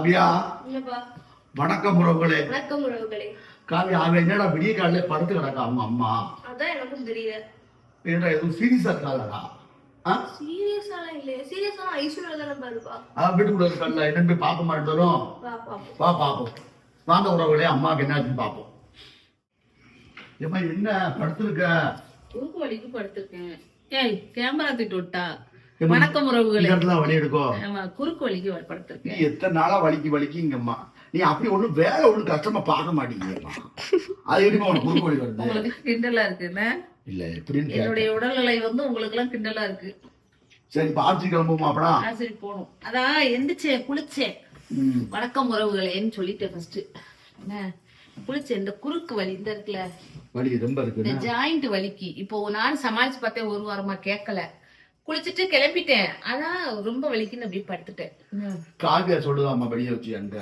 காவியா. வணக்கம் உறவுகளே. வணக்கம் உறவுகளே. காவியா அவன் என்னடா விடிய காலையில படுத்து கிடக்கா அவங்க அம்மா? அதான் எனக்கும் தெரியல. என்னடா எதுவும் சீரியஸா இருக்காளடா? ஆ? சீரியஸாலாம் இல்லையே. சீரியஸாலாம் ஐஸ்வர்யா தானே பாருப்பா அதான் வீட்டுக்குள்ள இருக்கால என்னன்னு போய் பார்க்க மாட்டோம் வா பாப்போம் வாங்க உறவுகளே அம்மாவுக்கு என்னாச்சுன்னு பார்ப்போம். ஏம்மா என்ன படுத்திருக்க? குறுக்கு வலிக்கு படுத்திருக்கேன். ஏய் கேமரா தூக்கிட்டு விட்டா? வணக்கம் உறவுகளே. இந்த வழி எடுக்கும் ஆமா குறுக்கு வலிக்கு நீ படுத்திருக்கேன் எத்தனை நாளா வலிக்கு வலிக்குங்கம்மா நீ அப்படி ஒண்ணும் வேலை ஒண்ணும் கஷ்டமா பார்க்க மாட்டீங்கம்மா அது எப்படிமா உனக்கு குறுக்கு வலி வருது? உங்களுக்கு கிண்டலா இருக்குன்னு இல்ல எப்படின்னு. என்னுடைய உடல்நிலை வந்து உங்களுக்கு எல்லாம் கிண்டலா இருக்கு. சரி இப்ப ஆட்சி கிளம்புமா அப்படா? சரி போகணும். அதான் எந்திரிச்சேன் குளிச்சேன். வணக்கம் உறவுகளேன்னு சொல்லிட்டேன் ஃபர்ஸ்ட் என்ன? குளிச்சேன். இந்த குறுக்கு வலி இந்த இருக்குல்ல வலி ரொம்ப இந்த இருக்குண்ணா ஜாயிண்ட் வலிக்கு. இப்போ நான் சமாளிச்சு பார்த்தேன் ஒரு வாரமா கேட்கல. குளிச்சுட்டு கிளம்பிட்டேன். ஆனா ரொம்ப வலிக்குன்னு அப்படியே படுத்துட்டேன்? காவியா சொல்லுதாம்மா வெளியே வச்சு அங்க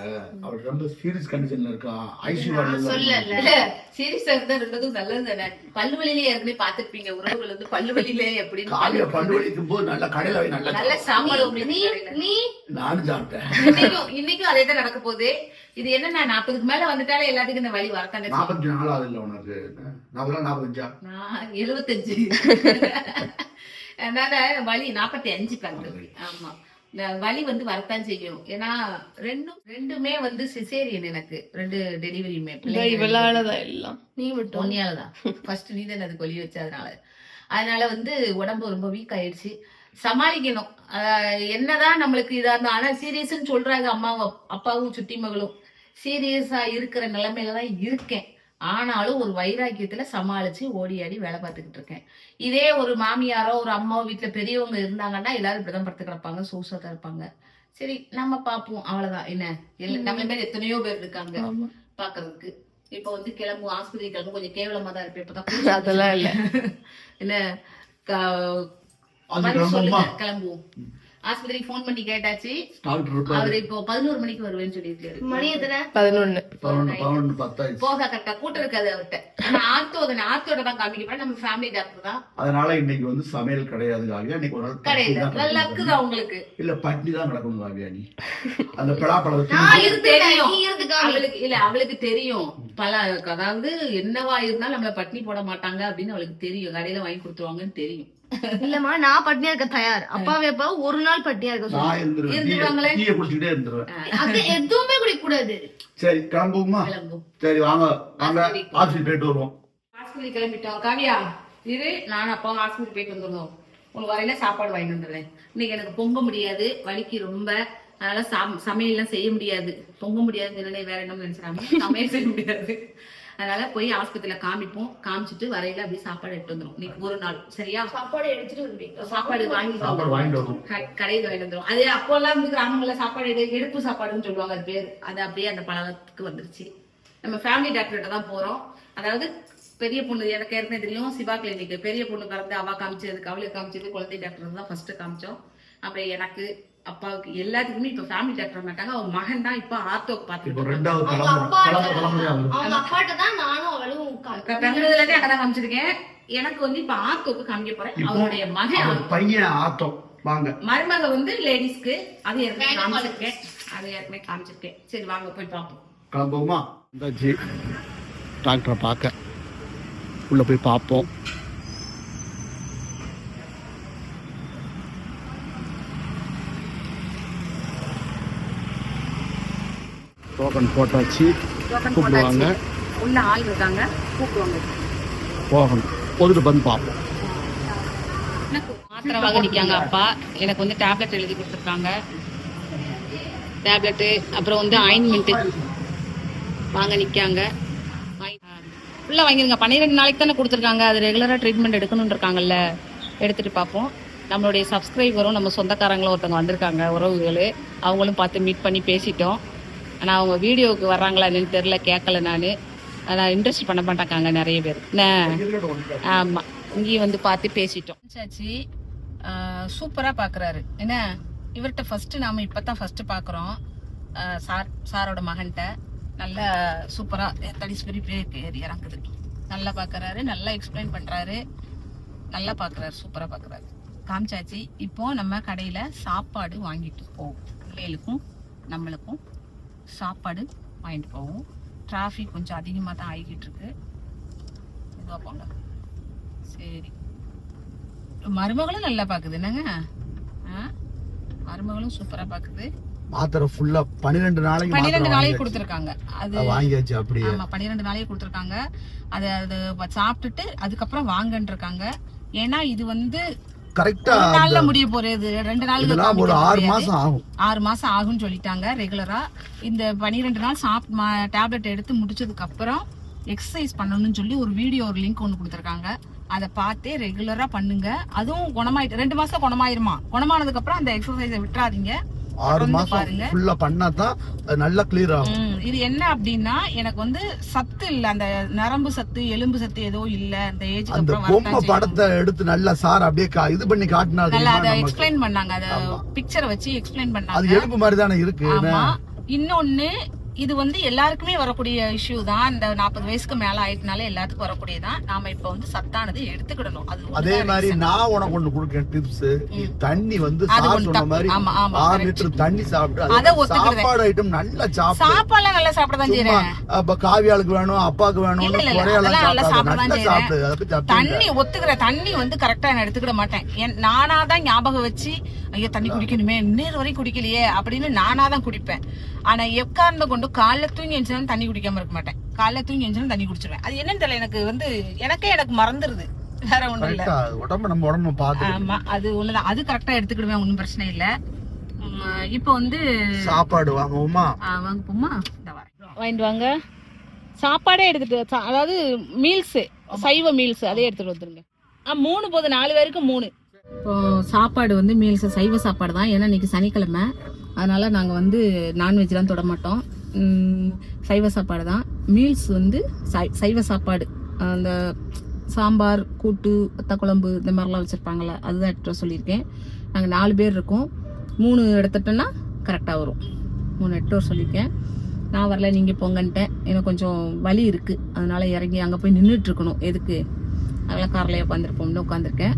அவர் ரொம்ப சீரியஸ் கண்டிஷன்ல இருக்கான். ஐசியூ இல்ல சீரியஸா இருந்தா ரெண்டதும் நல்லது தானே? பல்லு வலியிலே ஏற்கனவே பாத்துருப்பீங்க உறவுகள் வந்து பல்லு வலியிலே எப்படின்னு காவியா பண்டு வலிக்கும் போது நல்லா கடையில போய் நல்லா நல்ல சாப்பாடு நீ. நீ நானும் சாப்பிட்டேன். இன்னைக்கும் இன்னைக்கும் அதே தான் நடக்க போகுது. இது என்னன்னா நாற்பதுக்கு மேல வந்துட்டாலே எல்லாத்துக்கும் இந்த வலி வரத்தானே. நாற்பத்தி நாலாவது இல்ல உனக்கு. நாற்பது நாற்பத்தஞ்சா? நான் எழுபத்தஞ்சு அதனால வலி நாற்பத்தி அஞ்சு கண்டு ஆமா. வலி வந்து வரத்தான் செய்யும். ஏன்னா ரெண்டும் ரெண்டுமே வந்து சிசேரியன் எனக்கு. ரெண்டு டெலிவரியுமே இவளாலதான் எல்லாம். நீ மட்டும். பொன்னியாலதான் ஃபர்ஸ்ட் நீ தானே அது கொல்லி வச்ச அதனால வந்து உடம்பு ரொம்ப வீக் ஆயிடுச்சு. சமாளிக்கணும். என்னதான் நம்மளுக்கு இதா இருந்தா ஆனா சீரியஸ்ன்னு சொல்றாங்க அம்மாவும் அப்பாவும் சுட்டி மகளும் சீரியஸா இருக்கிற நிலைமையில தான் இருக்கேன். ஆனாலும் ஒரு வைராக்கியத்துல சமாளிச்சு ஓடி ஆடி வேலை பார்த்துக்கிட்டு இருக்கேன். இதே ஒரு மாமியாரோ ஒரு அம்மாவோ வீட்டுல பெரியவங்க இருந்தாங்கன்னா எல்லாரும் இப்படிதான் படுத்து கிடப்பாங்க சூசா இருப்பாங்க. சரி நம்ம பார்ப்போம். அவ்வளவுதான். என்ன? எல்லா- நம்மள மாதிரி எத்தனையோ பேர் இருக்காங்க. பாக்குறதுக்கு இப்ப வந்து கிளம்பும் ஆஸ்பத்திரி கிளம்பும் கொஞ்சம் கேவலமா தான் இருப்பேன். இப்பதான் அதெல்லாம் இல்ல. என்ன? கிளம்புவோம். ஆஸ்பத்திரிக்கு ஃபோன் பண்ணி கேட்டாச்சு. அவர் இப்போ பதினோரு மணிக்கு வருவேன்னு சொல்லியிருக்காரு. மணி எத்தனை? பதினொன்னு. போக கரெக்டா கூட்டம் இருக்காது அவர்கிட்ட. ஆனா ஆர்த்தோ தானே ஆர்த்தோட தான் காமிக்க நம்ம ஃபேமிலி டாக்டர் தான். அதனால இன்னைக்கு வந்து சமையல் கிடையாது காவியா. இன்னைக்கு ஒரு நாள் பட்னி கடையில தான் நல்லா கிடக்கணும். இருக்குதா உங்களுக்கு. இல்ல பட்னி தான் கிடக்கணும் காவியா நீ. அந்த நான் இருந்துட்டேன். தெரியும். அவளுக்கு இல்ல அவளுக்கு தெரியும். பல அதாவது என்னவா இருந்தாலும் நம்மள பட்னி போட மாட்டாங்க அப்படின்னு அவளுக்கு தெரியும். கடையில வாங்கி கொடுத்துருவாங்கன்னு தெரியும். இல்லம்மா நான் பட்னியா இருக்க தயார். அப்பாவே அப்பா ஒரு நாள் பட்னியா இருக்க. நான் இருந்துருவாங்களே? டீயை குடிச்சுக்கிட்டே இருந்துருவேன். அது எதுவுமே குடிக்க கூடாது சரி கிளம்புவோமா? கிளம்பும் சரி வாங்க. வாங்க. ஆஃபீஸ் போயிட்டு வருவோம். ஹாஸ்பிட்டல் கிளம்பிட்டோம். காவியா இரு. நானும் அப்பாவும் ஹாஸ்பிட்டல் போயிட்டு வந்துருந்தோம் உங்களுக்கு வரையில சாப்பாடு வாங்கி வந்துடுறேன். இன்னைக்கு எனக்கு பொங்க முடியாது. வலிக்கு ரொம்ப. அதனால சம் சமையல்லாம் செய்ய முடியாது. பொங்க முடியாது நிலை வேற என்ன நினைச்சாங்க? சமையல் செய்ய முடியாது. அதனால போய் ஆஸ்பத்திரியில காமிப்போம். காமிச்சிட்டு வரையில அப்படியே சாப்பாடு எடுத்து வந்துடும் இன்னைக்கு ஒரு நாள். சரியா? சாப்பாடு எடுத்துட்டு சாப்பாடு வாங்கி சாப்பாடு கடையில வாங்கிட்டு வந்துரும் அது அப்போல்லாம் வந்து கிராமங்கள்ல சாப்பாடு எடு- எடுப்பு சாப்பாடுன்னு சொல்லுவாங்க அது பேர். அது அப்படியே அந்த பழக்கத்துக்கு வந்துருச்சு. நம்ம ஃபேமிலி டாக்டர்கிட்ட தான் போறோம். அதாவது பெரிய பொண்ணு எனக்கு ஏற்கனவே தெரியும் சிவா கிளினிக் பெரிய பொண்ணு பிறந்து அவ காமிச்சதுக்கு அவளுக்கு காமிச்சது குழந்தை டாக்டர் தான் ஃபர்ஸ்ட் காமிச்சோம். அப்புறம் எனக்கு அப்பாவுக்கு எல்லாத்துக்குமே இப்ப ஃபேமிலி டாக்டர் மாட்டாங்க அவன் மகன் தான் இப்ப ஆர்த்தோக்கு இப்போ பாத்துட்டு ரெண்டாவது அவங்க அப்பாட்ட தான் நானும் அவளும் இருந்து காமிச்சிருக்கேன். எனக்கு வந்து இப்ப ஆர்த்தோக்கு காமிக்க போறேன். இப்போ அவருடைய மகன் பையன் ஆத்தம் வாங்க. மருமக வந்து லேடிஸ்க்கு அது ஏற்கனவே காமிச்சிருக்கேன். அது ஏற்கனவே காமிச்சிருக்கேன். சரி வாங்க போய் பார்ப்போம். கிளம்புவோமா? டாக்டரை பார்க்க. உள்ள போய் பார்ப்போம். டோக்கன் போட்டாச்சு. கூப்பிடுவாங்க. உள்ள ஆள் இருக்காங்க. கூப்பிடுவாங்க. போகணும். போதுட்டு வந்து பார்ப்போம். மாத்திரை வாங்க நிக்காங்க அப்பா. எனக்கு வந்து டேப்லெட் எழுதி கொடுத்துருக்காங்க. டேப்லெட்டு அப்புறம் வந்து ஆயின்மெண்ட்டு. வாங்க நிக்காங்க ஃபுல்லாக வாங்கிருங்க. பன்னிரெண்டு நாளைக்கு தானே கொடுத்துருக்காங்க. அது ரெகுலராக ட்ரீட்மெண்ட் எடுக்கணும்னு இருக்காங்கல்ல எடுத்துட்டு பார்ப்போம். நம்மளுடைய சப்ஸ்கிரைபரும் நம்ம சொந்தக்காரங்களும் ஒருத்தவங்க வந்திருக்காங்க உறவுகள். அவங்களும் பார்த்து மீட் பண்ணி பேசிட்டோம். ஆனால் அவங்க வீடியோவுக்கு வர்றாங்களா என்னன்னு தெரில கேட்கல நான். ஆனால் இன்ட்ரெஸ்ட் பண்ண மாட்டாங்க நிறைய பேர். என்ன இங்கேயும் வந்து பார்த்து பேசிட்டோம். சாச்சி சூப்பராக பார்க்குறாரு என்ன இவர்கிட்ட ஃபஸ்ட்டு நாம் இப்போ தான் ஃபஸ்ட்டு பார்க்குறோம் சார் சாரோட மகன்கிட்ட நல்லா சூப்பராக தடி ஸ்பெரி ஏறி இறங்குது நல்லா பார்க்குறாரு நல்லா எக்ஸ்பிளைன் பண்ணுறாரு நல்லா பார்க்குறாரு சூப்பராக பார்க்குறாரு காமிச்சாச்சு இப்போ நம்ம கடையில் சாப்பாடு வாங்கிட்டு போவோம். பிள்ளைகளுக்கும் நம்மளுக்கும். சாப்பாடு வாங்கிட்டு போவோம். டிராஃபிக் கொஞ்சம் அதிகமாக தான் ஆகிக்கிட்டு இருக்கு. இதுவாக போங்க. சரி. மருமகளும் நல்லா பார்க்குது என்னங்க? ஆ? மருமகளும் சூப்பராக பார்க்குது மாத்திரை ஃபுல்லா பன்னிரெண்டு நாளைக்கு பன்னிரெண்டு நாளைக்கு. கொடுத்துருக்காங்க. அது வாங்கியாச்சு அப்படியே. ஆமா பன்னிரெண்டு நாளைக்கு கொடுத்துருக்காங்க. அது அது சாப்பிட்டுட்டு அதுக்கப்புறம் வாங்கன்னு இருக்காங்க ஏன்னா இது வந்து கரெக்டா நாள்ல முடிய போறது. ரெண்டு இதெல்லாம் ஒரு ஆறு. மாசம் ஆகும். ஆறு மாசம் ஆகும்னு சொல்லிட்டாங்க ரெகுலரா இந்த பன்னிரெண்டு நாள் சாப் டேப்லெட் எடுத்து முடிச்சதுக்கு அப்புறம் எக்ஸசைஸ் பண்ணணும்னு சொல்லி ஒரு வீடியோ ஒரு லிங்க் ஒன்று கொடுத்துருக்காங்க. அதை பார்த்தே ரெகுலரா பண்ணுங்க. அதுவும் குணமாயிட்டு ரெண்டு மாசம் குணமாயிருமா? குணமானதுக்கு அப்புறம் அந்த எக்ஸசைஸை விட்டுறாதீங்க. ஆறு மாசம். ஃபுல்லா பண்ணாதான் அது நல்லா கிளியர் ஆகும். இது என்ன அப்படின்னா எனக்கு வந்து சத்து இல்ல. அந்த நரம்பு சத்து எலும்பு சத்து ஏதோ இல்ல. அந்த ஏஜ்க்கு அந்த அப்புறம் பொம்மை. படத்தை எடுத்து நல்லா சார் அப்படியே கா- இது பண்ணி காட்டினா நல்லா அதை எக்ஸ்பிளைன் பண்ணாங்க. அத பிக்சரை வச்சு எக்ஸ்பிளைன் அது பண்ணாங்க எலும்பு மாதிரி தானே இருக்கு இன்னொன்னு இது வந்து எல்லாருக்குமே வரக்கூடிய இஷ்யூ தான். இந்த நாற்பது வயசுக்கு மேல ஆயிட்டனால எல்லாத்துக்கும் வரக்கூடியதான் நாம இப்ப வந்து சத்தானது எடுத்துக்கிடணும். அது அதே மாதிரி. நான் உனக்கு ஒண்ணு கொடுக்கேன் டிப்ஸ் தண்ணி வந்து சொன்ன. மாதிரி ஆறு. லிட்டர் தண்ணி சாப்பிட்டு. சாப்பாடு ஐட்டம் நல்லா சாப்பிட்டு சாப்பாடுலாம் நல்லா சாப்பிடதான் செய்யறேன் அப்ப காவியாளுக்கு வேணும் அப்பாவுக்கு. சாப்பிடு இல்ல. தண்ணி ஒத்துக்கிற தண்ணி வந்து கரெக்டா நான் எடுத்துக்கிட மாட்டேன். நானா தான் ஞாபகம் வச்சு ஐயோ தண்ணி குடிக்கணுமே இன்னேறு வரைக்கும் குடிக்கலையே அப்படின்னு நானா தான் குடிப்பேன். ஆனா எக்கார்ந்த கொண்டு காலைல தூங்கி எழுந்தாலும் தண்ணி குடிக்காம இருக்க மாட்டேன். காலைல தூங்கி எழுந்தாலும் தண்ணி குடிச்சிருவேன். அது என்னன்னு தெரியல எனக்கு வந்து எனக்கே எனக்கு மறந்துருது. வேற ஒண்ணும் இல்ல. கரெக்டா உடம்ப நம்ம உடம்ப பாத்து ஆமா அது ஒண்ணுதான். அது கரெக்டா எடுத்துக்கிடுவேன் ஒண்ணும் பிரச்சனை இல்ல. இப்போ வந்து சாப்பாடு வாங்குவோமா? ஆ, வாங்க போமா இந்த வரேன். வாங்கிட்டு வாங்க. சாப்பாடே எடுத்துட்டு சா- அதாவது மீல்ஸ் சைவ மீல்ஸ் அதே எடுத்துட்டு வந்துருங்க. ஆ மூணு போதும். நாலு பேருக்கு மூணு. இப்போ சாப்பாடு வந்து மீல்ஸ் சைவ சாப்பாடு தான். ஏன்னா இன்னைக்கு சனிக்கிழமை. அதனால நாங்கள் வந்து நான்வெஜ்லாம் தொட மாட்டோம். சைவ சாப்பாடு தான். மீல்ஸ் வந்து சை- சைவ சாப்பாடு. அந்த சாம்பார் கூட்டு வத்த குழம்பு இந்த மாதிரிலாம் வச்சுருப்பாங்கள்ல அதுதான் எடுத்து வர சொல்லியிருக்கேன். நாங்கள் நாலு பேர் இருக்கோம். மூணு எடுத்துட்டோன்னா கரெக்டாக வரும். மூணு எட்டோர் வர சொல்லியிருக்கேன். நான் வரல நீங்கள் போங்கன்ட்டேன் எனக்கு கொஞ்சம் வலி இருக்குது அதனால் இறங்கி அங்கே போய் நின்றுட்டு இருக்கணும் எதுக்கு? அதெல்லாம் காரில் உட்காந்துருப்போம்னு உட்காந்துருக்கேன்.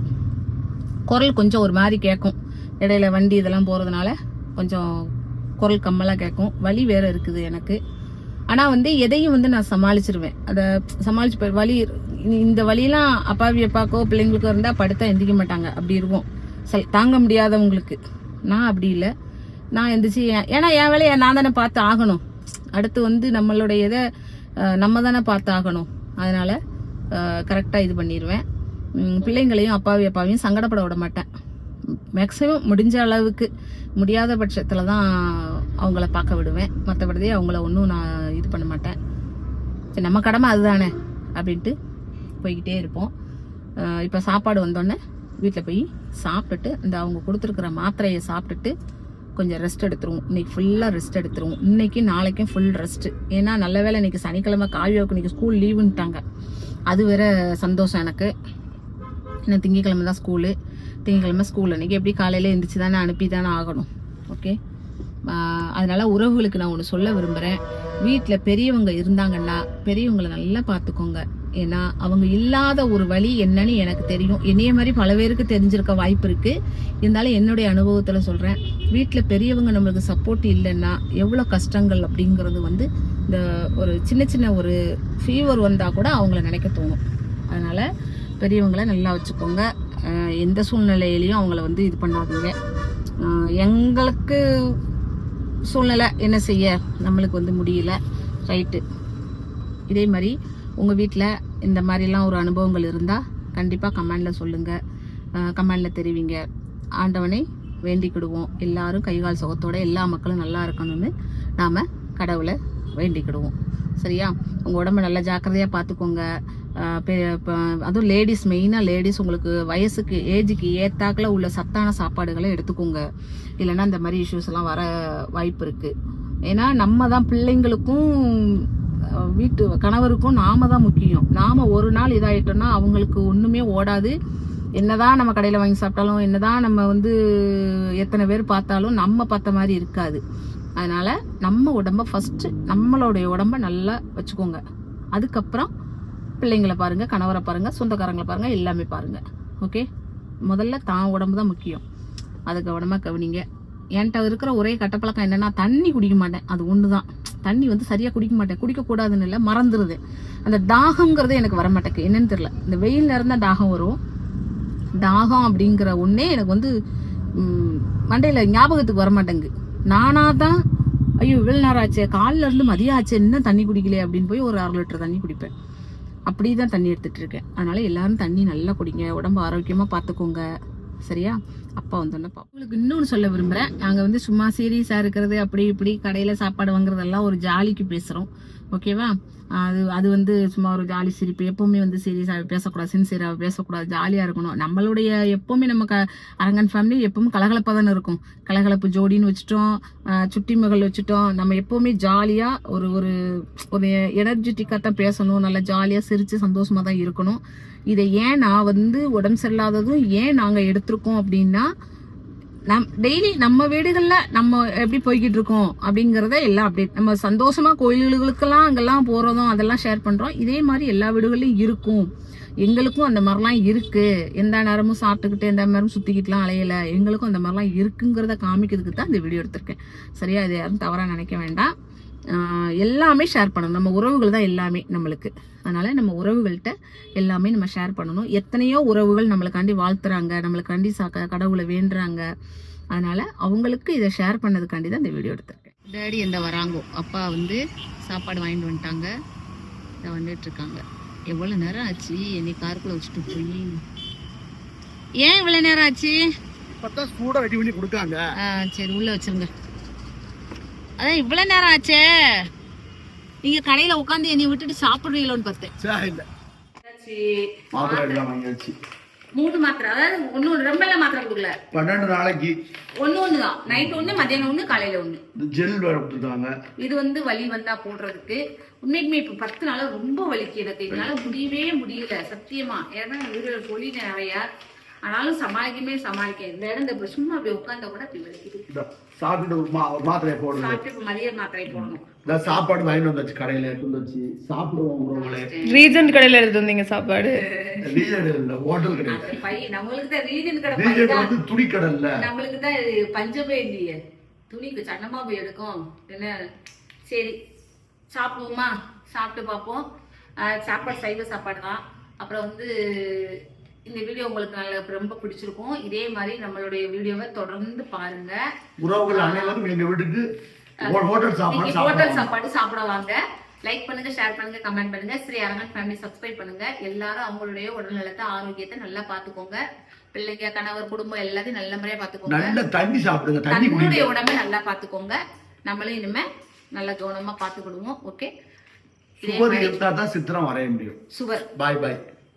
குரல் கொஞ்சம் ஒரு மாதிரி கேட்கும். இடையில வண்டி இதெல்லாம் போகிறதுனால கொஞ்சம் குரல் கம்மலாக கேட்கும் வலி வேற இருக்குது எனக்கு. ஆனால் வந்து எதையும் வந்து நான் சமாளிச்சிருவேன். அதை சமாளிச்சு வலி இந்த வழியெல்லாம் அப்பாவி அப்பாக்கோ பிள்ளைங்களுக்கோ இருந்தால் படுத்தா எந்திக்க மாட்டாங்க. அப்படி இருக்கும். சரி தாங்க முடியாதவங்களுக்கு. நான் அப்படி இல்லை. நான் எந்திரிச்சு ஏன்- ஏன்னா என் வேலையை நான் தானே பார்த்து ஆகணும். அடுத்து வந்து நம்மளுடைய இதை நம்ம தானே பார்த்து ஆகணும். அதனால் கரெக்டாக இது பண்ணிடுவேன் பிள்ளைங்களையும் அப்பாவி அப்பாவையும் சங்கடப்பட விட மாட்டேன். மேக்ஸிமம் முடிஞ்ச அளவுக்கு முடியாத பட்சத்தில் தான் அவங்கள பார்க்க விடுவேன். மற்றபடி அவங்கள ஒன்றும் நான் இது பண்ண மாட்டேன். சரி நம்ம கடமை அதுதானே அப்படின்ட்டு போய்கிட்டே இருப்போம். இப்போ சாப்பாடு வந்தோடனே வீட்டில் போய் சாப்பிட்டுட்டு இந்த அவங்க கொடுத்துருக்குற மாத்திரையை சாப்பிட்டுட்டு கொஞ்சம் ரெஸ்ட் எடுத்துருவோம். இன்னைக்கு ஃபுல்லாக ரெஸ்ட் எடுத்துருவோம். இன்னைக்கு நாளைக்கும் ஃபுல் ரெஸ்ட்டு ஏன்னா நல்ல வேளை இன்னைக்கு சனிக்கிழமை காவியாவுக்கு இன்னைக்கு ஸ்கூல் லீவுன்ட்டாங்க அது வேற சந்தோஷம் எனக்கு. இன்னும் திங்கக்கிழமை தான் ஸ்கூலு திங்கக்கிழமை ஸ்கூல் அன்றைக்கி எப்படி காலையில் எழுந்திரிச்சு தானே அனுப்பி தானே ஆகணும். ஓகே அதனால் உறவுகளுக்கு நான் ஒன்று சொல்ல விரும்புகிறேன் வீட்டில் பெரியவங்க இருந்தாங்கன்னா பெரியவங்களை நல்லா பார்த்துக்கோங்க. ஏன்னா அவங்க இல்லாத ஒரு வழி என்னன்னு எனக்கு தெரியும். என்னைய மாதிரி பல பேருக்கு தெரிஞ்சிருக்க வாய்ப்பு இருக்கு. இருந்தாலும் என்னுடைய அனுபவத்தில் சொல்கிறேன் வீட்டில் பெரியவங்க நம்மளுக்கு சப்போர்ட் இல்லைன்னா எவ்வளோ கஷ்டங்கள் அப்படிங்கிறது வந்து இந்த ஒரு சின்ன சின்ன ஒரு ஃபீவர் வந்தால் கூட அவங்கள நினைக்க தோணும். அதனால் பெரியவங்கள நல்லா வச்சுக்கோங்க. எந்த சூழ்நிலையிலையும் அவங்கள வந்து இது பண்ணாதீங்க. எங்களுக்கு சூழ்நிலை என்ன செய்ய? நம்மளுக்கு வந்து முடியல. ரைட்டு இதே மாதிரி உங்கள் வீட்டில் இந்த மாதிரிலாம் ஒரு அனுபவங்கள் இருந்தால் கண்டிப்பாக கமெண்டில் சொல்லுங்கள் கமெண்டில் தெரிவிங்க. ஆண்டவனை வேண்டிக்கிடுவோம். எல்லாரும் கைகால் சுகத்தோட எல்லா மக்களும் நல்லா இருக்கணும்னு நாம் கடவுளை வேண்டிக்கிடுவோம். சரியா? உங்கள் உடம்ப நல்லா ஜாக்கிரதையாக பார்த்துக்கோங்க. அதுவும் லேடிஸ் மெயினாக லேடிஸ் உங்களுக்கு வயசுக்கு ஏஜுக்கு ஏத்தாக்கில் உள்ள சத்தான சாப்பாடுகளை எடுத்துக்கோங்க. இல்லைன்னா இந்த மாதிரி இஷ்யூஸ் எல்லாம் வர வாய்ப்பு இருக்குது ஏன்னா நம்ம தான் பிள்ளைங்களுக்கும் வீட்டு கணவருக்கும் நாம தான் முக்கியம். நாம் ஒரு நாள் இதாகிட்டோம்னா அவங்களுக்கு ஒன்றுமே ஓடாது. என்னதான் நம்ம கடையில் வாங்கி சாப்பிட்டாலும் என்னதான் நம்ம வந்து எத்தனை பேர் பார்த்தாலும் நம்ம பார்த்த மாதிரி இருக்காது. அதனால் நம்ம உடம்ப ஃபஸ்ட்டு நம்மளுடைய உடம்ப நல்லா வச்சுக்கோங்க. அதுக்கப்புறம் பிள்ளைங்களை பாருங்க கணவரை பாருங்க சொந்தக்காரங்களை பாருங்க எல்லாமே பாருங்க. ஓகே முதல்ல தான் உடம்பு தான் முக்கியம். அது கவனமாக கவனிங்க. என்கிட்ட இருக்கிற ஒரே கட்டப்பழக்கம் என்னன்னா தண்ணி குடிக்க மாட்டேன். அது ஒன்று தான் தண்ணி வந்து சரியாக குடிக்க மாட்டேன். குடிக்கக்கூடாதுன்னு இல்லை மறந்துடுது அந்த தாகம்ங்கிறதே எனக்கு வர மாட்டேங்குது என்னன்னு தெரியல. இந்த வெயில் நேரம் தான் தாகம் வரும். தாகம் அப்படிங்கிற ஒன்றே எனக்கு வந்து மண்டையில் ஞாபகத்துக்கு வர மாட்டேங்குது நானாக தான் ஐயோ இவ்வளவு நேரம் ஆச்சு காலில இருந்து மதியம் ஆச்சு என்ன தண்ணி குடிக்கலையே அப்படின்னு போய் ஒரு அரை லிட்டர் தண்ணி குடிப்பேன். அப்படி தான் தண்ணி எடுத்துகிட்ருக்கேன் அதனால் எல்லோரும் எல்லாரும் தண்ணி நல்லா குடிங்க. உடம்பு ஆரோக்கியமாக பார்த்துக்கோங்க சரியா? அப்பா வந்து பா உங்களுக்கு இன்னொன்று சொல்ல விரும்புகிறேன் நாங்கள் வந்து சும்மா சீரியஸாக இருக்கிறது அப்படி இப்படி கடையில் சாப்பாடு வாங்குறதெல்லாம் ஒரு ஜாலிக்கு பேசுகிறோம் ஓகேவா அது அது வந்து சும்மா ஒரு ஜாலி சிரிப்பு. எப்போவுமே வந்து சீரியஸாக பேசக்கூடாது சின்சியராக பேசக்கூடாது ஜாலியாக இருக்கணும். நம்மளுடைய எப்போவுமே நம்ம க அரங்கன் ஃபேமிலி எப்பவும் கலகலப்பாக தானே இருக்கும். கலகலப்பு ஜோடின்னு வச்சுட்டோம் சுட்டி மகள் வச்சுட்டோம். நம்ம எப்போவுமே ஜாலியாக ஒரு ஒரு ஒரு எனர்ஜெட்டிக்காக தான் பேசணும். நல்லா ஜாலியாக சிரித்து சந்தோஷமாக தான் இருக்கணும். இதை ஏன் நான் வந்து உடம்பு சரியில்லாததும் ஏன் நாங்கள் எடுத்திருக்கோம் அப்படின்னா நம் டெய்லி நம்ம வீடுகளில் நம்ம எப்படி போய்கிட்டு இருக்கோம் அப்படிங்கிறத எல்லாம் அப்டேட் நம்ம சந்தோஷமாக கோயில்களுக்கெல்லாம் அங்கெல்லாம் போகிறதும் அதெல்லாம் ஷேர் பண்ணுறோம் இதே மாதிரி எல்லா வீடுகள்லயும் இருக்கும். எங்களுக்கும் அந்த மாதிரிலாம் இருக்குது எந்த நேரமும் சாப்பிட்டுக்கிட்டு எந்த நேரமும் சுத்திக்கிட்டுலாம் அலையலை. எங்களுக்கும் அந்த மாதிரிலாம் இருக்குங்கிறத காமிக்கிறதுக்கு தான் இந்த வீடியோ எடுத்திருக்கேன். சரியா? இது யாரும் தவறாக நினைக்க வேண்டாம். எல்லாமே ஷேர் பண்ணணும். நம்ம உறவுகள் தான் எல்லாமே நம்மளுக்கு. அதனால நம்ம உறவுகள்கிட்ட எல்லாமே நம்ம ஷேர் பண்ணணும். எத்தனையோ உறவுகள் நம்மளுக்காண்டி வாழ்த்துறாங்க நம்மளுக்காண்டி சா- கடவுளை வேண்டுறாங்க. அதனால அவங்களுக்கு இதை ஷேர் பண்ணதுக்காண்டி தான் இந்த வீடியோ எடுத்திருக்கேன். டேடி எந்த வராங்கோ. அப்பா வந்து சாப்பாடு வாங்கிட்டு வந்துட்டாங்க. இதை வந்துட்டு இருக்காங்க. எவ்வளோ நேரம் ஆச்சு? என்னை காருக்குள்ள வச்சுட்டு போய். ஏன் இவ்வளோ நேரம் ஆச்சு? இப்பதான் சூட ரெடி பண்ணி கொடுக்காங்க. ஆ சரி உள்ள வச்சிருங்க. அதான் இவ்வளோ நேரம் ஆச்சே. நீங்க கடையில உட்காந்து என்னை விட்டுட்டு சாப்பிடுறீங்களோன்னு பார்த்தேன். மூணு மாத்திரை அதாவது ஒன்று ரொம்ப எல்லாம் மாத்திரை கொடுக்கல. பன்னெண்டு நாளைக்கு. ஒன்று ஒன்று தான். நைட் ஒன்று மத்தியானம் ஒன்று காலையில் இந்த ஜெல் வேற கொடுத்துருக்காங்க. இது வந்து வலி வந்தா போடுறதுக்கு. உண்மைக்குமே இப்போ பத்து நாளா ரொம்ப வலிக்கு எனக்கு. என்னால முடியவே முடியல சத்தியமா. ஏன்னா சொல்லி நிறையா ஆனாலும் சமாளிக்கவே சமாளிக்க இந்த இடம் இந்த இப்ப சும்மா அப்படி உட்காந்தா கூட அப்படி வலிக்குது. சாப்பிட்டு ஒரு மா ஒரு மாத்திரையை போடுறது சாப்பிட்டு மதிய மாத்திரை போடணும். இந்த சாப்பாடு வாங்கிட்டு வந்தாச்சு கடையில எடுத்து வந்தாச்சு. சாப்பிடுவோம் உறவுகளே ரீஜன் கடையில எடுத்து வந்தீங்க சாப்பாடு? ரீஜன் இல்ல ஹோட்டல் கடையில. பை நம்மளுக்கு தான் ரீஜன் கடை பை ரீஜன் வந்து துணி கடையில நம்மளுக்கு தான் இது பஞ்சமே இல்லையே. துணிக்கு சன்னமா போய் எடுக்கும். என்ன? சரி சாப்பிடுவோமா? சாப்பிட்டு பார்ப்போம். சாப்பாடு சைவ சாப்பாடு தான் அப்புறம் வந்து இந்த வீடியோ உங்களுக்கு நல்ல ரொம்ப பிடிச்சிருக்கும். இதே மாதிரி நம்மளுடைய வீடியோவை தொடர்ந்து பாருங்க. உறவுகள் அனைவரும் எங்க வீட்டுக்கு ஹோட்டல் சாப்பாடு ஹோட்டல் சாப்பாடு சாப்பிட வாங்க. லைக் பண்ணுங்க ஷேர் பண்ணுங்க கமெண்ட் பண்ணுங்க. ஸ்ரீ அரங்கன் ஃபேமிலி சப்ஸ்கிரைப் பண்ணுங்க. எல்லாரும் அவங்களுடைய உடல்நலத்தை ஆரோக்கியத்தை நல்லா பாத்துக்கோங்க பிள்ளைங்க கணவர் குடும்பம் எல்லாத்தையும் நல்ல முறையா பாத்துக்கோங்க நல்ல தண்ணி சாப்பிடுங்க தண்ணி தன்னுடைய குடிங்க உடம்பை நல்லா பாத்துக்கோங்க நம்மளும் இனிமே நல்லா கவனமா பாத்துக்கிடுவோம் ஓகே சுவர் இருந்தா தான் சித்திரம் வரைய முடியும். சுவர். பாய் பாய்